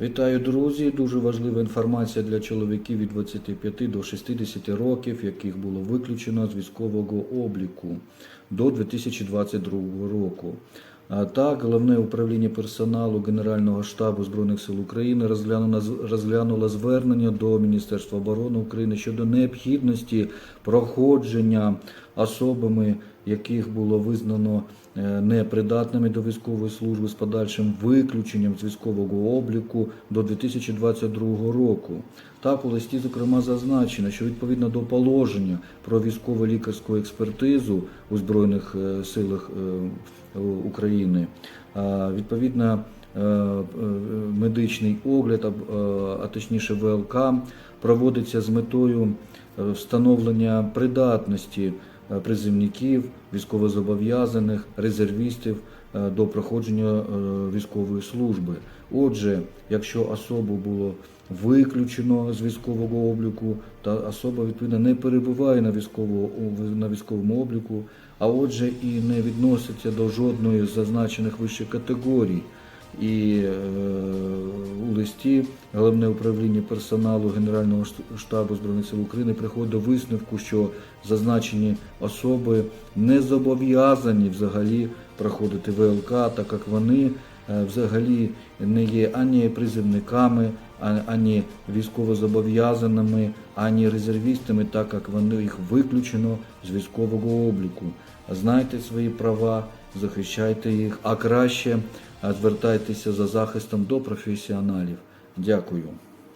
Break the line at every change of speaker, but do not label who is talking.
Вітаю, друзі! Дуже важлива інформація для чоловіків від 25 до 60 років, яких було виключено з військового обліку до 2022 року. Так, головне управління персоналу Генерального штабу Збройних сил України розглянуло звернення до Міністерства оборони України щодо необхідності проходження особами, яких було визнано е, непридатними до військової служби з подальшим виключенням з військового обліку до 2022 року. Так, у листі, зокрема, зазначено, що відповідно до положення про військово-лікарську експертизу у Збройних е, силах е, України, відповідно медичний огляд, а, точніше ВЛК, проводиться з метою встановлення придатності е, призивників, військовозобов'язаних, резервістів е, до проходження е, військової служби. Отже, якщо особу було виключено з військового обліку, та особа відповідно не перебуває на військовому, на військовому обліку, а отже і не відноситься до жодної з зазначених вище категорій. І е, у листі головне управління персоналу Генерального штабу Збройних сил України приходить до висновку, що зазначені особи не зобов'язані взагалі проходити ВЛК, так як вони е, взагалі не є ані призивниками, ані військовозобов'язаними, ані резервістами, так як вони їх виключено з військового обліку. Знайте свої права, захищайте їх, а краще звертайтеся за захистом до професіоналів. Дякую.